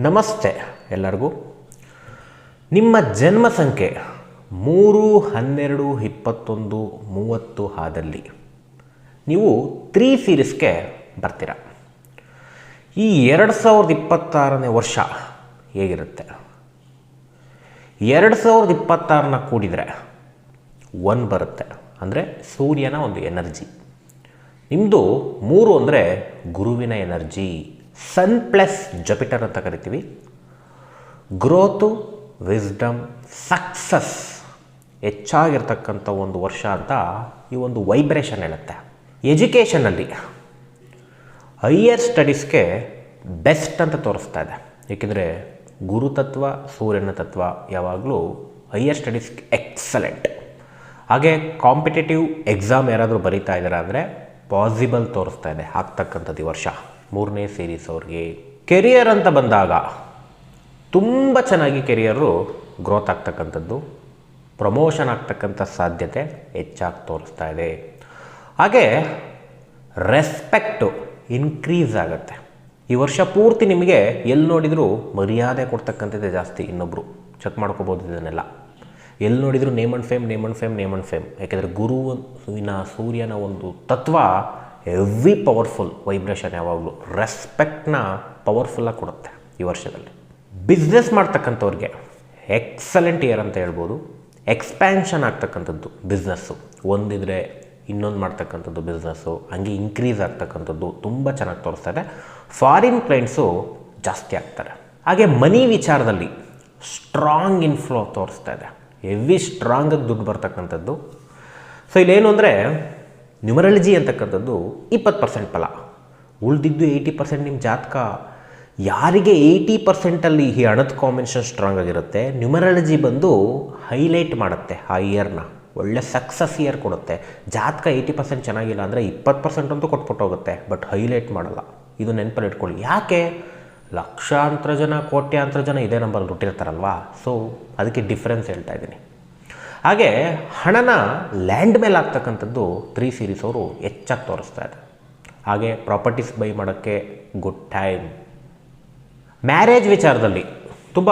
ನಮಸ್ತೆ ಎಲ್ಲರಿಗೂ. ನಿಮ್ಮ ಜನ್ಮ ಸಂಖ್ಯೆ ಮೂರು, ಹನ್ನೆರಡು, ಇಪ್ಪತ್ತೊಂದು, ಮೂವತ್ತು ಆದಲ್ಲಿ ನೀವು ತ್ರೀ ಸೀರೀಸ್ಗೆ ಬರ್ತೀರ. ಈ ಎರಡು ಸಾವಿರದ ಇಪ್ಪತ್ತಾರನೇ ವರ್ಷ ಹೇಗಿರುತ್ತೆ? ಎರಡು ಸಾವಿರದ ಇಪ್ಪತ್ತಾರನ್ನ ಕೂಡಿದರೆ ಒನ್ ಬರುತ್ತೆ. ಅಂದರೆ ಸೂರ್ಯನ ಒಂದು ಎನರ್ಜಿ. ನಿಮ್ಮದು ಮೂರು ಅಂದರೆ ಗುರುವಿನ ಎನರ್ಜಿ. ಸನ್ ಪ್ಲಸ್ ಜಪಿಟರ್ ಅಂತ ಕರಿತೀವಿ. ಗ್ರೋತು ವಿಸ್ಡಮ್ ಸಕ್ಸಸ್ ಹೆಚ್ಚಾಗಿರ್ತಕ್ಕಂಥ ಒಂದು ವರ್ಷ ಅಂತ ಈ ಒಂದು ವೈಬ್ರೇಷನ್ ಹೇಳುತ್ತೆ. ಎಜುಕೇಷನಲ್ಲಿ ಹೈಯರ್ ಸ್ಟಡೀಸ್ಗೆ ಬೆಸ್ಟ್ ಅಂತ ತೋರಿಸ್ತಾ ಇದೆ. ಏಕೆಂದರೆ ಗುರುತತ್ವ ಸೂರ್ಯನ ತತ್ವ ಯಾವಾಗಲೂ ಹೈಯರ್ ಸ್ಟಡೀಸ್ಗೆ ಎಕ್ಸಲೆಂಟ್ ಹಾಗೆ ಕಾಂಪಿಟೇಟಿವ್ ಎಕ್ಸಾಮ್ ಯಾರಾದರೂ ಬರೀತಾ ಇದ್ದಾರೆ ಅಂದರೆ ಪಾಸಿಬಲ್ ತೋರಿಸ್ತಾ ಇದೆ ಆಗ್ತಕ್ಕಂಥದ್ದು ಈ ವರ್ಷ. ಮೂರನೇ ಸೀರೀಸ್ ಅವ್ರಿಗೆ ಕೆರಿಯರ್ ಅಂತ ಬಂದಾಗ ತುಂಬ ಚೆನ್ನಾಗಿ ಕೆರಿಯರು ಗ್ರೋತ್ ಆಗ್ತಕ್ಕಂಥದ್ದು ಪ್ರಮೋಷನ್ ಆಗ್ತಕ್ಕಂಥ ಸಾಧ್ಯತೆ ಹೆಚ್ಚಾಗಿ ತೋರಿಸ್ತಾ ಇದೆ. ಹಾಗೆ ರೆಸ್ಪೆಕ್ಟು ಇನ್ಕ್ರೀಸ್ ಆಗುತ್ತೆ. ಈ ವರ್ಷ ಪೂರ್ತಿ ನಿಮಗೆ ಎಲ್ಲಿ ನೋಡಿದರೂ ಮರ್ಯಾದೆ ಕೊಡ್ತಕ್ಕಂಥದ್ದೇ ಜಾಸ್ತಿ ಇನ್ನೊಬ್ಬರು ಚೆಕ್ ಮಾಡ್ಕೋಬೋದು ಇದನ್ನೆಲ್ಲ. ಎಲ್ಲಿ ನೋಡಿದರೂ name and fame name and fame name and fame ಯಾಕೆಂದರೆ ಗುರುವಿನ ಸೂರ್ಯನ ಒಂದು ತತ್ವ ಎವ್ರಿ ಪವರ್ಫುಲ್ ವೈಬ್ರೇಷನ್ ಯಾವಾಗಲೂ ರೆಸ್ಪೆಕ್ಟ್ನ ಪವರ್ಫುಲ್ಲಾಗಿ ಕೊಡುತ್ತೆ ಈ ವರ್ಷದಲ್ಲಿ. ಬಿಸ್ನೆಸ್ ಮಾಡ್ತಕ್ಕಂಥವ್ರಿಗೆ ಎಕ್ಸಲೆಂಟ್ ಇಯರ್ ಅಂತ ಹೇಳ್ಬೋದು. ಎಕ್ಸ್ಪ್ಯಾನ್ಷನ್ ಆಗ್ತಕ್ಕಂಥದ್ದು ಬಿಸ್ನೆಸ್ಸು ಒಂದಿದ್ರೆ ಇನ್ನೊಂದು ಮಾಡ್ತಕ್ಕಂಥದ್ದು ಬಿಸ್ನೆಸ್ಸು ಹಂಗೆ ಇನ್ಕ್ರೀಸ್ ಆಗ್ತಕ್ಕಂಥದ್ದು ತುಂಬ ಚೆನ್ನಾಗಿ ತೋರಿಸ್ತಾರೆ. ಫಾರಿನ್ ಕ್ಲೈಂಟ್ಸು ಜಾಸ್ತಿ ಆಗ್ತಾರೆ. ಹಾಗೆ ಮನಿ ವಿಚಾರದಲ್ಲಿ ಸ್ಟ್ರಾಂಗ್ ಇನ್ಫ್ಲೋ ತೋರಿಸ್ತಾ ಇದೆ. ಹೆವಿ ಸ್ಟ್ರಾಂಗಾಗಿ ದುಡ್ಡು ಬರ್ತಕ್ಕಂಥದ್ದು. ಸೊ ಇಲ್ಲೇನು ಅಂದರೆ ನ್ಯೂಮರಾಲಜಿ ಅಂತಕ್ಕಂಥದ್ದು ಇಪ್ಪತ್ತು ಪರ್ಸೆಂಟ್ ಫಲ. ಉಳಿದಿದ್ದು ಏಯ್ಟಿ ಪರ್ಸೆಂಟ್ ನಿಮ್ಮ ಜಾತಕ. ಯಾರಿಗೆ ಏಯ್ಟಿ ಪರ್ಸೆಂಟಲ್ಲಿ ಈ ಹಣದ ಕಾಂಬಿನೇಷನ್ ಸ್ಟ್ರಾಂಗ್ ಆಗಿರುತ್ತೆ ನ್ಯೂಮರಾಲಜಿ ಬಂದು ಹೈಲೈಟ್ ಮಾಡುತ್ತೆ ಆ ಇಯರ್ನ ಒಳ್ಳೆ ಸಕ್ಸಸ್ ಇಯರ್ ಕೊಡುತ್ತೆ. ಜಾತಕ ಏಯ್ಟಿ ಪರ್ಸೆಂಟ್ ಚೆನ್ನಾಗಿಲ್ಲ ಅಂದರೆ ಇಪ್ಪತ್ತು ಪರ್ಸೆಂಟ್ ಅಂತೂ ಕೊಟ್ಬಿಟ್ಟು ಹೋಗುತ್ತೆ ಬಟ್ ಹೈಲೈಟ್ ಮಾಡಲ್ಲ. ಇದು ನೆನಪಲ್ಲಿ ಇಟ್ಕೊಳ್ಳಿ. ಯಾಕೆ? ಲಕ್ಷಾಂತರ ಜನ, ಕೋಟ್ಯಾಂತರ ಜನ ಇದೇ ನಂಬರ್ ಹುಟ್ಟಿರ್ತಾರಲ್ವಾ? ಸೊ ಅದಕ್ಕೆ ಡಿಫ್ರೆನ್ಸ್ ಹೇಳ್ತಾ ಇದ್ದೀನಿ. ಹಾಗೆ ಹಣನ ಲ್ಯಾಂಡ್ ಮೇಲೆ ಆಗ್ತಕ್ಕಂಥದ್ದು ತ್ರೀ ಸೀರೀಸ್ ಅವರು ಹೆಚ್ಚಾಗಿ ತೋರಿಸ್ತಾ ಇದೆ. ಹಾಗೆ ಪ್ರಾಪರ್ಟೀಸ್ ಬೈ ಮಾಡೋಕ್ಕೆ ಗುಡ್ ಟೈಮ್ ಮ್ಯಾರೇಜ್ ವಿಚಾರದಲ್ಲಿ ತುಂಬ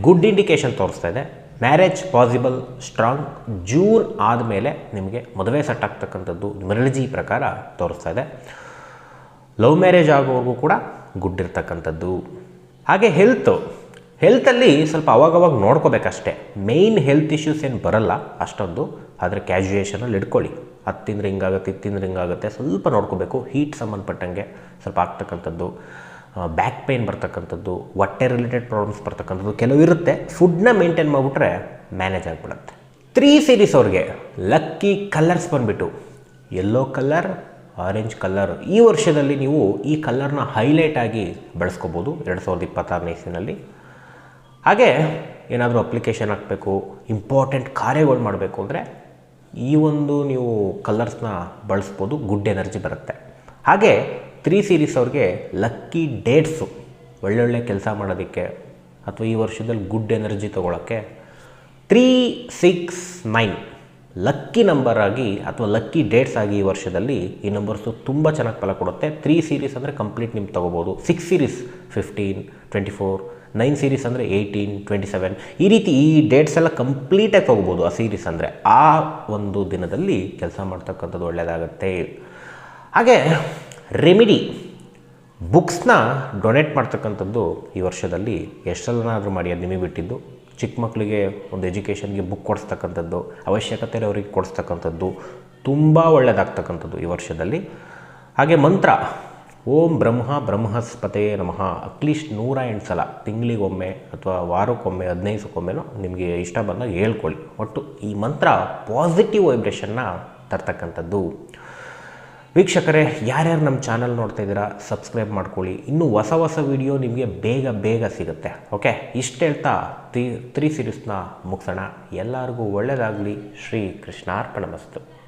ಗುಡ್ ಇಂಡಿಕೇಶನ್ ತೋರಿಸ್ತಾ ಇದೆ. ಮ್ಯಾರೇಜ್ ಪಾಸಿಬಲ್ ಸ್ಟ್ರಾಂಗ್ ಜೂನ್ ಆದಮೇಲೆ ನಿಮಗೆ ಮದುವೆ ಸೆಟ್ ಆಗ್ತಕ್ಕಂಥದ್ದು ಮೆರಳಜಿ ಪ್ರಕಾರ ತೋರಿಸ್ತಾ ಇದೆ. ಲವ್ ಮ್ಯಾರೇಜ್ ಆಗೋವರೆಗೂ ಕೂಡ ಗುಡ್ ಇರ್ತಕ್ಕಂಥದ್ದು. ಹಾಗೆ ಹೆಲ್ತು ಹೆಲ್ತಲ್ಲಿ ಸ್ವಲ್ಪ ಅವಾಗವಾಗ ನೋಡ್ಕೋಬೇಕಷ್ಟೇ. ಮೇಯ್ನ್ ಹೆಲ್ತ್ ಇಶ್ಯೂಸ್ ಏನು ಬರಲ್ಲ ಅಷ್ಟೊಂದು. ಆದರೆ ಕ್ಯಾಜುಯೇಷನಲ್ಲಿ ಇಟ್ಕೊಳ್ಳಿ. ಅದು ತಿಂದ್ರೆ ಹಿಂಗಾಗುತ್ತೆ, ಇದು ತಿಂದ್ರೆ ಹಿಂಗಾಗುತ್ತೆ ಸ್ವಲ್ಪ ನೋಡ್ಕೋಬೇಕು. ಹೀಟ್ ಸಂಬಂಧಪಟ್ಟಂಗೆ ಸ್ವಲ್ಪ ಆಗ್ತಕ್ಕಂಥದ್ದು ಬ್ಯಾಕ್ ಪೇಯ್ನ್ ಬರ್ತಕ್ಕಂಥದ್ದು, ಹೊಟ್ಟೆ ರಿಲೇಟೆಡ್ ಪ್ರಾಬ್ಲಮ್ಸ್ ಬರ್ತಕ್ಕಂಥದ್ದು ಕೆಲವು ಇರುತ್ತೆ. ಫುಡ್ನ ಮೇಂಟೈನ್ ಮಾಡಿಬಿಟ್ರೆ ಮ್ಯಾನೇಜ್ ಆಗಿಬಿಡುತ್ತೆ. ತ್ರೀ ಸೀರೀಸ್ ಅವ್ರಿಗೆ ಲಕ್ಕಿ ಕಲರ್ಸ್ ಬಂದುಬಿಟ್ಟು. ಯೆಲ್ಲೋ ಕಲರ್ ಆರೆಂಜ್ ಕಲರ್ ಈ ವರ್ಷದಲ್ಲಿ ನೀವು ಈ ಕಲರ್ನ ಹೈಲೈಟ್ ಆಗಿ ಬಳಸ್ಕೋಬೋದು. ಎರಡು ಸಾವಿರದ ಇಪ್ಪತ್ತಾರನೇ ಇಸ್ವಿನಲ್ಲಿ. ಹಾಗೆ ಏನಾದರೂ ಅಪ್ಲಿಕೇಶನ್ ಹಾಕಬೇಕು ಇಂಪಾರ್ಟೆಂಟ್ ಕಾರ್ಯಗಳು ಮಾಡಬೇಕು ಅಂದರೆ ಈ ಒಂದು ನೀವು ಕಲರ್ಸ್ನ ಬಳಸ್ಬೋದು ಗುಡ್ ಎನರ್ಜಿ ಬರುತ್ತೆ. ಹಾಗೆ ತ್ರೀ ಸೀರೀಸ್ ಅವ್ರಿಗೆ ಲಕ್ಕಿ ಡೇಟ್ಸು ಒಳ್ಳೊಳ್ಳೆ ಕೆಲಸ ಮಾಡೋದಕ್ಕೆ ಅಥವಾ ಈ ವರ್ಷದಲ್ಲಿ ಗುಡ್ ಎನರ್ಜಿ ತೊಗೊಳಕ್ಕೆ three six nine lucky number ಆಗಿ ಅಥವಾ ಲಕ್ಕಿ ಡೇಟ್ಸ್ ಆಗಿ ಈ ವರ್ಷದಲ್ಲಿ ಈ ನಂಬರ್ಸು ತುಂಬ ಚೆನ್ನಾಗಿ ಫಲ ಕೊಡುತ್ತೆ. ತ್ರೀ ಸೀರೀಸ್ ಅಂದರೆ ಕಂಪ್ಲೀಟ್ ನಿಮ್ಗೆ ತೊಗೋಬೋದು. Six series fifteen twenty four nine series ಅಂದರೆ ಏಯ್ಟೀನ್ ಟ್ವೆಂಟಿ ಸೆವೆನ್ ಈ ರೀತಿ ಈ ಡೇಟ್ಸ್ ಎಲ್ಲ ಕಂಪ್ಲೀಟಾಗಿ ತೊಗೋಬೋದು ಆ ಸೀರೀಸ್ ಅಂದರೆ. ಆ ಒಂದು ದಿನದಲ್ಲಿ ಕೆಲಸ ಮಾಡ್ತಕ್ಕಂಥದ್ದು ಒಳ್ಳೆಯದಾಗತ್ತೆ ಹಾಗೆ ರೆಮಿಡಿ ಬುಕ್ಸ್ನ ಡೊನೇಟ್ ಮಾಡ್ತಕ್ಕಂಥದ್ದು ಈ ವರ್ಷದಲ್ಲಿ ಎಷ್ಟೆಲ್ಲನಾದರೂ ಮಾಡಿ ಅದು ನಿಮಗೆ ಬಿಟ್ಟಿದ್ದು. ಚಿಕ್ಕ ಮಕ್ಕಳಿಗೆ ಒಂದು ಎಜುಕೇಷನ್ಗೆ ಬುಕ್ ಕೊಡಿಸ್ತಕ್ಕಂಥದ್ದು, ಅವಶ್ಯಕತೆ ಅವರಿಗೆ ಕೊಡಿಸ್ತಕ್ಕಂಥದ್ದು, ತುಂಬ ಒಳ್ಳೆಯದಾಗ್ತಕ್ಕಂಥದ್ದು ಈ ವರ್ಷದಲ್ಲಿ. ಹಾಗೆ ಮಂತ್ರ. ಓಂ ಬ್ರಹ್ಮ ಬ್ರಹ್ಮಸ್ಪತೆ ನಮಃ. ಅಟ್ಲೀಸ್ಟ್ ನೂರ ಎಂಟು ಸಲ, ತಿಂಗಳಿಗೊಮ್ಮೆ ಅಥವಾ ವಾರಕ್ಕೊಮ್ಮೆ ಹದಿನೈದು ಸಕ್ಕೊಮ್ಮೆನೋ ನಿಮಗೆ ಇಷ್ಟ ಬಂದಾಗ ಹೇಳ್ಕೊಳ್ಳಿ. ಒಟ್ಟು ಈ ಮಂತ್ರ ಪಾಸಿಟಿವ್ ವೈಬ್ರೇಷನ್ನ ತರ್ತಕ್ಕಂಥದ್ದು. ವೀಕ್ಷಕರೇ, ಯಾರ್ಯಾರು ನಮ್ಮ ಚಾನಲ್ ನೋಡ್ತಾ ಇದ್ದೀರಾ ಸಬ್ಸ್ಕ್ರೈಬ್ ಮಾಡ್ಕೊಳ್ಳಿ. ಇನ್ನೂ ಹೊಸ ಹೊಸ ವಿಡಿಯೋ ನಿಮಗೆ ಬೇಗ ಬೇಗ ಸಿಗುತ್ತೆ. ಓಕೆ ಇಷ್ಟು ಹೇಳ್ತಾ ತ್ರೀ ತ್ರೀ ಸಿರೀಸ್ನ ಮುಗಿಸೋಣ. ಎಲ್ಲರಿಗೂ ಒಳ್ಳೆಯದಾಗಲಿ ಶ್ರೀ ಕೃಷ್ಣಾರ್ಪಣ ಮಸ್ತು.